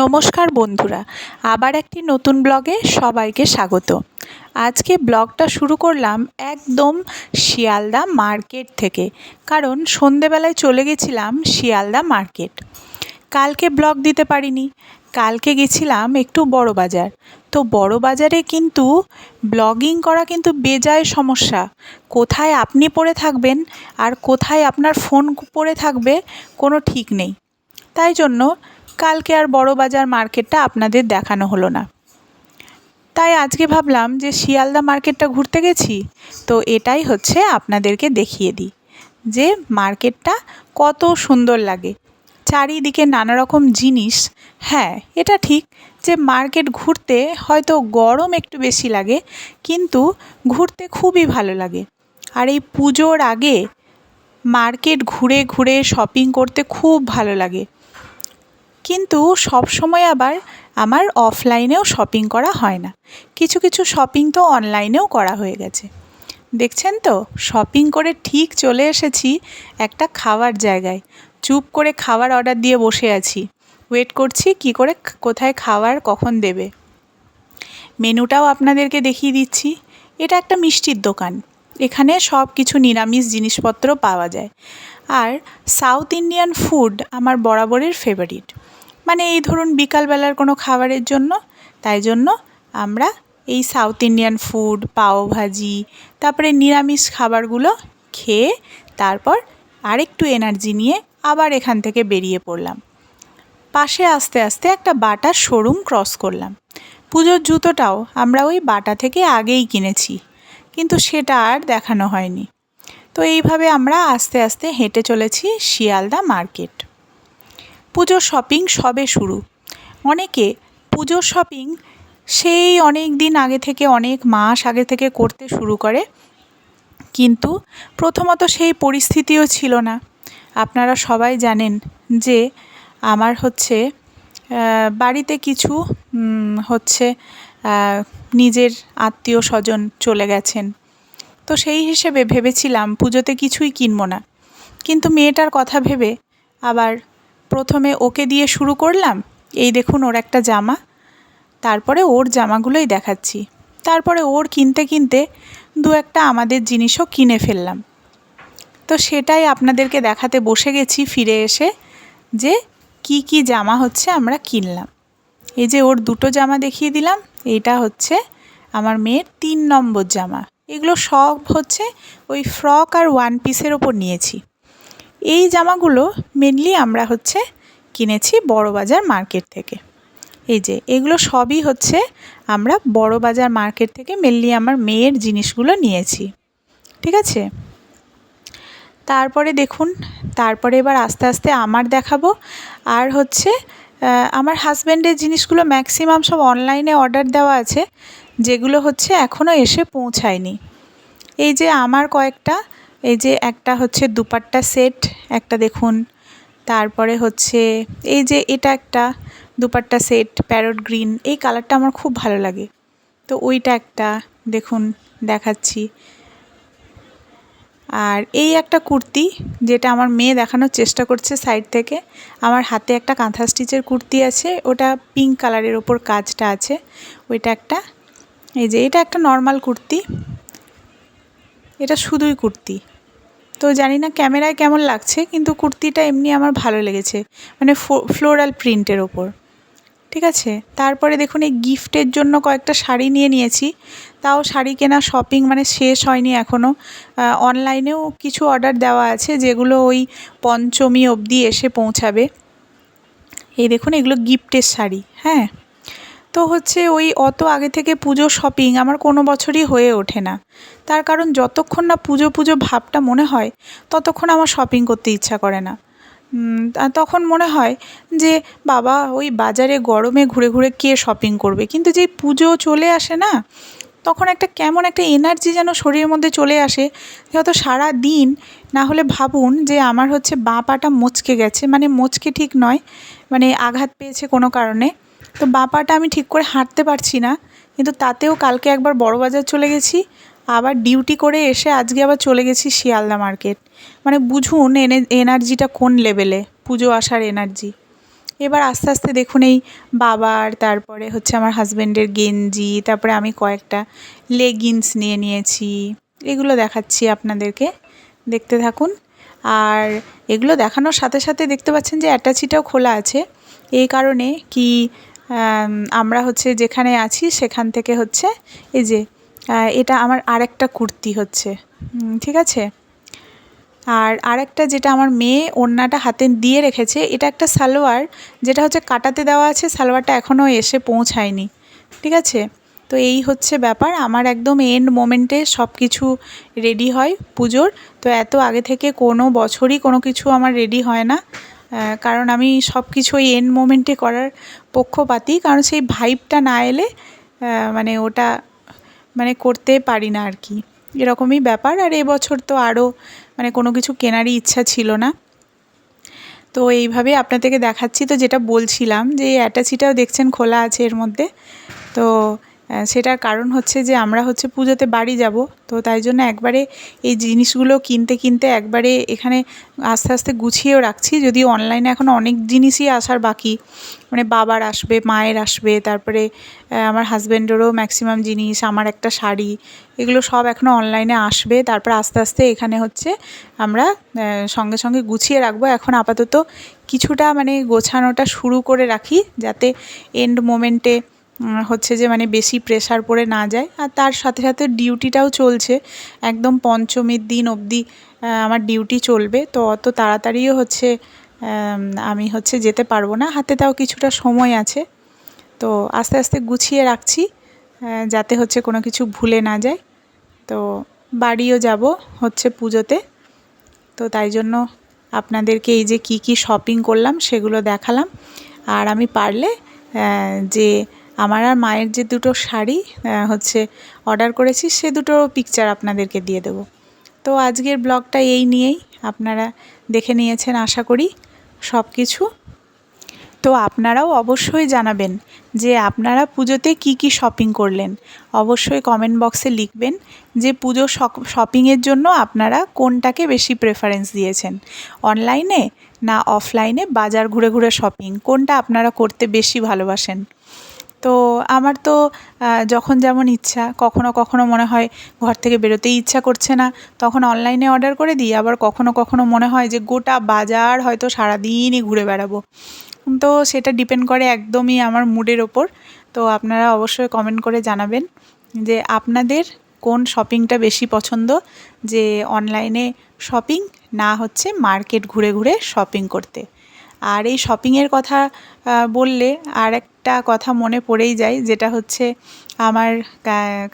নমস্কার বন্ধুরা, আবার একটি নতুন ব্লগে সবাইকে স্বাগত। আজকে ব্লগটা শুরু করলাম একদম শিয়ালদা মার্কেট থেকে, কারণ সন্ধেবেলায় চলে গেছিলাম শিয়ালদা মার্কেট। কালকে ব্লগ দিতে পারিনি, কালকে গেছিলাম একটু বড় বাজার। তো বড় বাজারে কিন্তু ব্লগিং করা কিন্তু বেজায় সমস্যা, কোথায় আপনি পড়ে থাকবেন আর কোথায় আপনার ফোন পড়ে থাকবে কোনো ঠিক নেই। তাই জন্য কালকে আর বড় বাজার মার্কেটটা আপনাদের দেখানো হলো না। তাই আজকে ভাবলাম যে শিয়ালদা মার্কেটটা ঘুরতে গেছি, তো এটাই হচ্ছে আপনাদেরকে দেখিয়ে দিই যে মার্কেটটা কত সুন্দর লাগে। চারিদিকে নানা রকম জিনিস। হ্যাঁ এটা ঠিক যে মার্কেট ঘুরতে হয়তো গরম একটু বেশি লাগে, কিন্তু ঘুরতে খুবই ভালো লাগে। আর এই পুজোর আগে মার্কেট ঘুরে ঘুরে শপিং করতে খুব ভালো লাগে। কিন্তু সব সময় আবার আমার অফলাইনেও শপিং করা হয় না। কিছু কিছু শপিং তো অনলাইনেও করা হয়ে গেছে। দেখছেন তো? শপিং করে ঠিক চলে এসেছি একটা খাওয়ার জায়গায়। চুপ করে খাবার অর্ডার দিয়ে বসে আছি। ওয়েট করছি কি করে কোথায় খাবার কখন দেবে। মেনুটাও আপনাদেরকে দেখিয়ে দিচ্ছি। এটা একটা মিষ্টির দোকান। এখানে সব কিছু নিরামিষ জিনিসপত্র পাওয়া যায়। আর সাউথ ইন্ডিয়ান ফুড আমার বরাবরের ফেভারিট মানে এই ধরুন বিকালবেলার কোনো খাবারের জন্য, তাই জন্য আমরা এই সাউথ ইন্ডিয়ান ফুড পাওভাজি তারপরে নিরামিষ খাবারগুলো খেয়ে তারপর আরেকটু এনার্জি নিয়ে আবার এখান থেকে বেরিয়ে পড়লাম। পাশে আস্তে আস্তে একটা বাটার শোরুম ক্রস করলাম। পুজোর জুতোটাও আমরা ওই বাটা থেকে আগেই কিনেছি, কিন্তু সেটা আর দেখানো হয়নি। তো এইভাবে আমরা আস্তে আস্তে হেঁটে চলেছি শিয়ালদা মার্কেট। পুজোর শপিং সবে শুরু। অনেকে পুজোর শপিং সেই অনেক দিন আগে থেকে, অনেক মাস আগে থেকে করতে শুরু করে। কিন্তু প্রথমত সেই পরিস্থিতিও ছিল না। আপনারা সবাই জানেন যে আমার হচ্ছে বাড়িতে কিছু হচ্ছে নিজের আত্মীয় স্বজন চলে গেছেন। তো সেই হিসেবে ভেবেছিলাম পুজোতে কিছুই কিনবো না। কিন্তু মেয়েটার কথা ভেবে আবার প্রথমে ওকে দিয়ে শুরু করলাম। এই দেখুন ওর একটা জামা। তারপরে ওর জামাগুলোই দেখাচ্ছি। তারপরে ওর কিনতে কিনতে দু একটা আমাদের জিনিসও কিনে ফেললাম। তো সেটাই আপনাদেরকে দেখাতে বসে গেছি ফিরে এসে যে কি কি জামা হচ্ছে আমরা কিনলাম। এই যে ওর দুটো জামা দেখিয়ে দিলাম। এইটা হচ্ছে আমার মেয়ের তিন নম্বর জামা। এগুলো সব হচ্ছে ওই ফ্রক আর ওয়ান পিসের ওপর নিয়েছি। এই জামাগুলো মেনলি আমরা হচ্ছে কিনেছি বড়বাজার মার্কেট থেকে। এই যে, এগুলো সবই হচ্ছে আমরা বড়বাজার মার্কেট থেকে মেনলি আমার মেয়ের জিনিসগুলো নিয়েছি। ঠিক আছে? তারপরে দেখুন, তারপরে এবার আস্তে আস্তে আমার দেখাবো। আর হচ্ছে আমার হাজব্যান্ডের জিনিসগুলো ম্যাক্সিমাম সব অনলাইনে অর্ডার দেওয়া আছে, যেগুলো হচ্ছে এখনও এসে পৌঁছায়নি। এই যে, আমার কয়েকটা এই যে একটা হচ্ছে দুপাট্টা সেট, একটা দেখুন। তারপরে হচ্ছে এই যে এটা একটা দুপাট্টা সেট, প্যারট গ্রিন। এই কালারটা আমার খুব ভালো লাগে। তো ওইটা একটা দেখুন, দেখাচ্ছি। আর এই একটা কুর্তি যেটা আমার মেয়ে দেখানোর চেষ্টা করছে সাইড থেকে, আমার হাতে একটা কাঁথা স্টিচের কুর্তি আছে, ওটা পিঙ্ক কালারের ওপর কাজটা আছে। ওইটা একটা, এই যে এটা একটা নর্মাল কুর্তি। এটা শুধুই কুর্তি। তো জানি না ক্যামেরায় কেমন লাগছে, কিন্তু কুর্তিটা এমনি আমার ভালো লেগেছে মানে ফ্লোরাল প্রিন্টের ওপর। ঠিক আছে? তারপরে দেখুন, এই গিফটের জন্য কয়েকটা শাড়ি নিয়ে নিয়েছি। তাও শাড়ি কেনা শপিং মানে শেষ হয়নি এখনও অনলাইনেও কিছু অর্ডার দেওয়া আছে, যেগুলো ওই পঞ্চমী অবধি এসে পৌঁছাবে। এই দেখুন, এগুলো গিফটের শাড়ি হ্যাঁ? তো হচ্ছে ওই অত আগে থেকে পুজো শপিং আমার কোনো বছরই হয়ে ওঠে না। তার কারণ যতক্ষণ না পুজো পুজো ভাবটা মনে হয়, ততক্ষণ আমার শপিং করতে ইচ্ছা করে না। তখন মনে হয় যে, বাবা, ওই বাজারে গরমে ঘুরে ঘুরে কে শপিং করবে? কিন্তু যেই পুজো চলে আসে না, তখন একটা কেমন একটা এনার্জি যেন শরীরের মধ্যে চলে আসে। হয়তো সারা দিন না হলে ভাবুন যে, আমার হচ্ছে বাঁ পাটা মচকে গেছে। মানে মচকে ঠিক নয় মানে আঘাত পেয়েছে কোনো কারণে। তো বাঁ পাটা আমি ঠিক করে হাঁটতে পারছি না, কিন্তু তাতেও কালকে একবার বড় বাজার চলে গেছি, আবার ডিউটি করে এসে আজকে আবার চলে গেছি শিয়ালদা মার্কেট। মানে বুঝুন এনে, এনার্জিটা কোন লেভেলে, পুজো আসার এনার্জি। এবার আস্তে আস্তে দেখুন এই বাবার, তারপরে হচ্ছে আমার হাজব্যান্ডের গেঞ্জি, তারপরে আমি কয়েকটা লেগিংস নিয়ে নিয়েছি, এগুলো দেখাচ্ছি আপনাদেরকে, দেখতে থাকুন। আর এগুলো দেখানোর সাথে সাথে দেখতে পাচ্ছেন যে অ্যাটাচিটাও খোলা আছে, এই কারণে কি আমরা হচ্ছে যেখানে আছি সেখান থেকে হচ্ছে এই যে এটা আমার আরেকটা কুর্তি হচ্ছে। ঠিক আছে? আর আরেকটা যেটা আমার মেয়ে ওড়নাটা হাতে দিয়ে রেখেছে, এটা একটা সালোয়ার, যেটা হচ্ছে কাটাতে দেওয়া আছে, সালোয়ারটা এখনও এসে পৌঁছায়নি। ঠিক আছে? তো এই হচ্ছে ব্যাপার, আমার একদম এন্ড মোমেন্টে সব কিছু রেডি হয় পুজোর। তো এত আগে থেকে কোনো বছরই কোনো কিছু আমার রেডি হয় না। কারণ আমি সব কিছু ওই এন্ড মোমেন্টে করার পক্ষপাতী, কারণ সেই ভাইবটা না এলে মানে ওটা মানে করতে পারি না আর কি। এরকমই ব্যাপার, আর এবছর তো আরও মানে কোনো কিছু কেনারই ইচ্ছা ছিল না। তো এইভাবে আপনাদেরকে দেখাচ্ছি। তো যেটা বলছিলাম যে অ্যাটাচিটাও দেখছেন, খোলা আছে এর মধ্যে। তো সেটার কারণ হচ্ছে যে আমরা হচ্ছে পুজোতে বাড়ি যাব, তো তাই জন্য একবারে এই জিনিসগুলো কিনতে কিনতে একবারে এখানে আস্তে আস্তে গুছিয়েও রাখছি। যদিও অনলাইনে এখন অনেক জিনিসই আসার বাকি। মানে বাবার আসবে, মায়ের আসবে, তারপরে আমার হাজব্যান্ডেরও ম্যাক্সিমাম জিনিস, আমার একটা শাড়ি, এগুলো সব এখনও অনলাইনে আসবে। তারপর আস্তে আস্তে এখানে হচ্ছে আমরা সঙ্গে সঙ্গে গুছিয়ে রাখব। এখন আপাতত কিছুটা মানে গোছানোটা শুরু করে রাখি, যাতে এন্ড মোমেন্টে হচ্ছে যে মানে বেশি প্রেশার পড়ে না যায়। আর তার সাথে সাথে ডিউটিটাও চলছে। একদম পঞ্চমীর দিন অবধি আমার ডিউটি চলবে। তো অত তাড়াতাড়িও হচ্ছে আমি হচ্ছে যেতে পারব না। হাতে তাও কিছুটা সময় আছে। তো আস্তে আস্তে গুছিয়ে রাখছি যাতে হচ্ছে কোনো কিছু ভুলে না যায়। তো বাড়িও যাব হচ্ছে পুজোতে। তো তাই জন্য আপনাদেরকে এই যে কি কি শপিং করলাম, সেগুলো দেখালাম। আর আমি পারলে যে আমার আর মায়ের যে দুটো শাড়ি হচ্ছে অর্ডার করেছি, সে দুটো পিকচার আপনাদেরকে দিয়ে দেবো। তো আজকের ব্লগটা এই নিয়েই, আপনারা দেখে নিয়েছেন আশা করি সব কিছু তো আপনারাও অবশ্যই জানাবেন যে আপনারা পুজোতে কি কি শপিং করলেন। অবশ্যই কমেন্ট বক্সে লিখবেন যে পুজো শপিংয়ের জন্য আপনারা কোনটাকে বেশি প্রেফারেন্স দিয়েছেন। অনলাইনে না অফলাইনে বাজার ঘুরে ঘুরে শপিং কোনটা আপনারা করতে বেশি ভালোবাসেন? তো আমার তো যখন যেমন ইচ্ছা, কখনো কখনো মনে হয় ঘর থেকে বেরোতেই ইচ্ছা করছে না। তখন অনলাইনে অর্ডার করে দিই, আবার কখনো কখনো মনে হয় যে গোটা বাজার হয়তো সারাদিনই ঘুরে বেড়াবো। তো সেটা ডিপেন্ড করে একদমই আমার মুডের ওপর। তো আপনারা অবশ্যই কমেন্ট করে জানাবেন যে আপনাদের কোন শপিংটা বেশি পছন্দ? যে অনলাইনে শপিং না হচ্ছে মার্কেট ঘুরে ঘুরে শপিং করতে। আর এই শপিংয়ের কথা বললে আর একটা কথা মনে পড়েই যায়, যেটা হচ্ছে আমার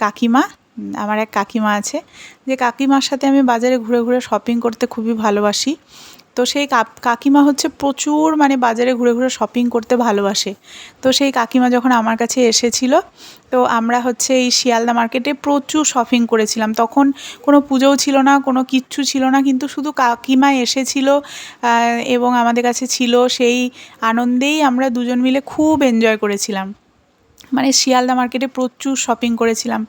কাকিমা, আমার এক কাকিমা আছে। যে কাকিমার সাথে আমি বাজারে ঘুরে ঘুরে শপিং করতে খুবই ভালোবাসি। তো সেই কাকিমা হচ্ছে প্রচুর মানে বাজারে ঘুরে ঘুরে শপিং করতে ভালোবাসে। তো সেই কাকিমা যখন আমার কাছে এসেছিল, তো আমরা হচ্ছে এই শিয়ালদা মার্কেটে প্রচুর শপিং করেছিলাম। তখন কোনো পুজোও ছিল না, কোনো কিচ্ছু ছিল না, কিন্তু শুধু কাকিমা এসেছিল এবং আমাদের কাছে ছিল সেই আনন্দেই আমরা দুজন মিলে খুব এনজয় করেছিলাম। মানে শিয়ালদা মার্কেটে প্রচুর শপিং করেছিলাম।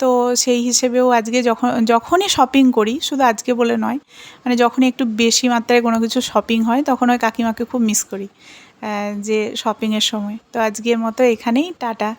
তো সেই হিসেবেও আজকে যখন, যখনই শপিং করি, শুধু আজকে বলে নয় মানে যখনই একটু বেশি মাত্রায় কোনো কিছু শপিং হয়, তখন ওই কাকিমাকে খুব মিস করি যে শপিংয়ের সময়। তো আজকের মতো এখানেই, টাটা।